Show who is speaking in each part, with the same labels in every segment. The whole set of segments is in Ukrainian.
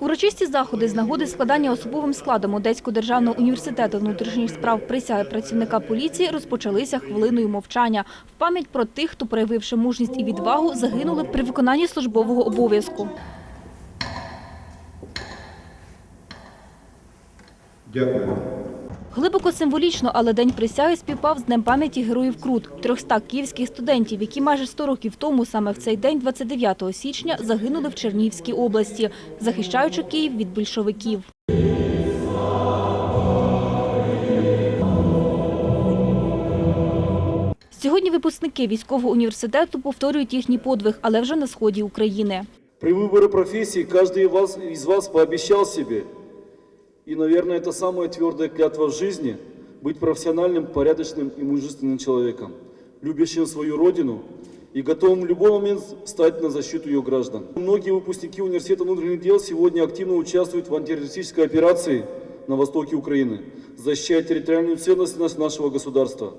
Speaker 1: Урочисті заходи з нагоди складання особовим складом Одеського державного університету внутрішніх справ присяги працівника поліції розпочалися хвилиною мовчання в пам'ять про тих, хто, проявивши мужність і відвагу, загинули при виконанні службового обов'язку.
Speaker 2: Дякую.
Speaker 1: Глибоко символічно, але День присяги співпав з Днем пам'яті героїв Крут – 300 київських студентів, які майже 100 років тому, саме в цей день, 29 січня, загинули в Чернігівській області, захищаючи Київ від більшовиків. Сьогодні випускники військового університету повторюють їхній подвиг, але вже на сході України.
Speaker 3: При выборе профессии каждый из вас, пообещал себе, и, наверное, это самая твердая клятва в жизни, быть профессиональным, порядочным и мужественным человеком, любящим свою родину и готовым в любой момент стать на защиту ее граждан. Многие выпускники Университета внутренних дел сегодня активно участвуют в антитеррористической операции на востоке Украины, защищая территориальную целостность нас- нашего государства.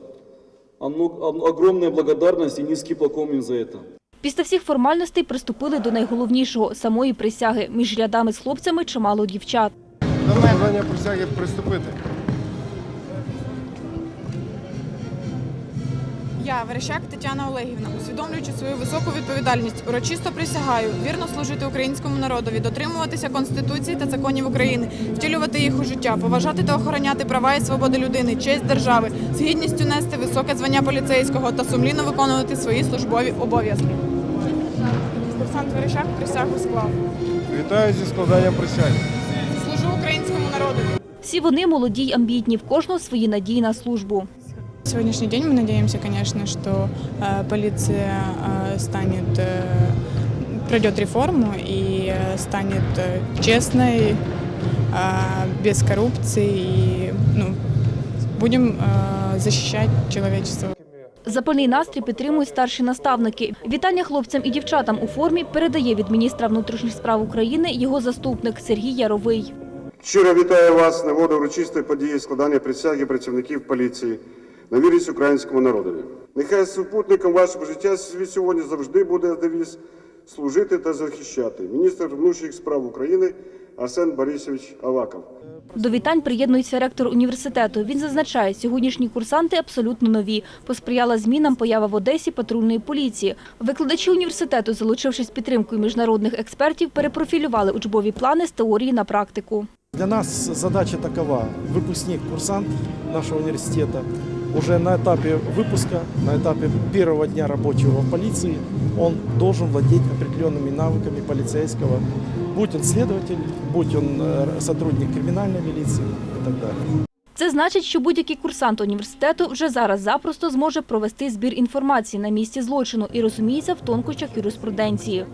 Speaker 3: Оно- ом- Огромная благодарность и низкий поклон им за это.
Speaker 1: Після всіх формальностей приступили до найголовнішого – самої присяги. Між рядами з хлопцями чимало дівчат.
Speaker 2: До виконання присяги приступити.
Speaker 4: Я, Верещак Тетяна Олегівна, усвідомлюючи свою високу відповідальність, урочисто присягаю вірно служити українському народові, дотримуватися Конституції та законів України, втілювати їх у життя, поважати та охороняти права і свободи людини, честь держави, з гідністю нести високе звання поліцейського та сумлінно виконувати свої службові обов'язки. Курсант Верещак присягу склав.
Speaker 2: Вітаю зі складанням присяги.
Speaker 4: Служу українському народові.
Speaker 1: Всі вони молоді й амбітні, в кожного свої надії на службу.
Speaker 4: Сегодняшний день мы надеемся, конечно, что э, полиция э, станет, э, пройдет реформу и э, станет э, честной, э, без коррупции и ну, будем э, защищать человечество.
Speaker 1: Запальний настрій підтримують старші наставники. Вітання хлопцям і дівчатам у формі передає від міністра внутрішніх справ України його заступник Сергій Яровий.
Speaker 5: Щиро вітаю вас на воду урочистої події складання присяги працівників поліції на вірність українському народові. Нехай супутником вашого життя сьогодні завжди буде девіз служити та захищати. Міністр внутрішніх справ України Арсен Борисович Аваков.
Speaker 1: До вітань приєднується ректор університету. Він зазначає, сьогоднішні курсанти абсолютно нові. Посприяла змінам поява в Одесі патрульної поліції. Викладачі університету, залучившись підтримкою міжнародних експертів, перепрофілювали учбові плани з теорії на практику.
Speaker 6: Для нас задача такова. Выпускник, курсант нашего университета уже на этапе выпуска, на этапе первого дня рабочего в полиции, он должен владеть определенными навыками полицейского, будь он следователь, будь он э, сотрудник криминальной милиции и так далее.
Speaker 1: Це значить, що будь-який курсант університету вже зараз запросто зможе провести збір інформації на місці злочину і розуміється в тонкощах юриспруденції.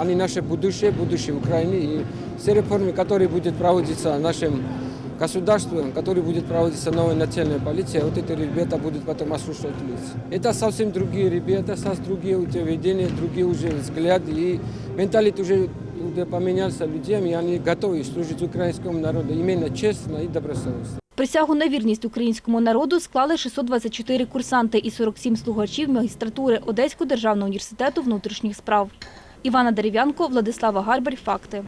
Speaker 7: Они наше будущее, будущее Украины. И все реформы, которые будут проводиться нашим государством, которые будет проводиться новая национальная полиция, вот эти ребята будут потом осуществлять лиц. Это совсем другие ребята, совсем другие утверждения, другие уже взгляды. И менталитет уже, уже поменялся людям, и они готовы служить украинскому народу именно честно и добросовестно.
Speaker 1: Присягу на вірність українському народу склали 624 курсанти і 47 слухачів магістратури Одеського державного університету внутрішніх справ. Івана Дерев'янко, Владислава Гарбарь. Факти.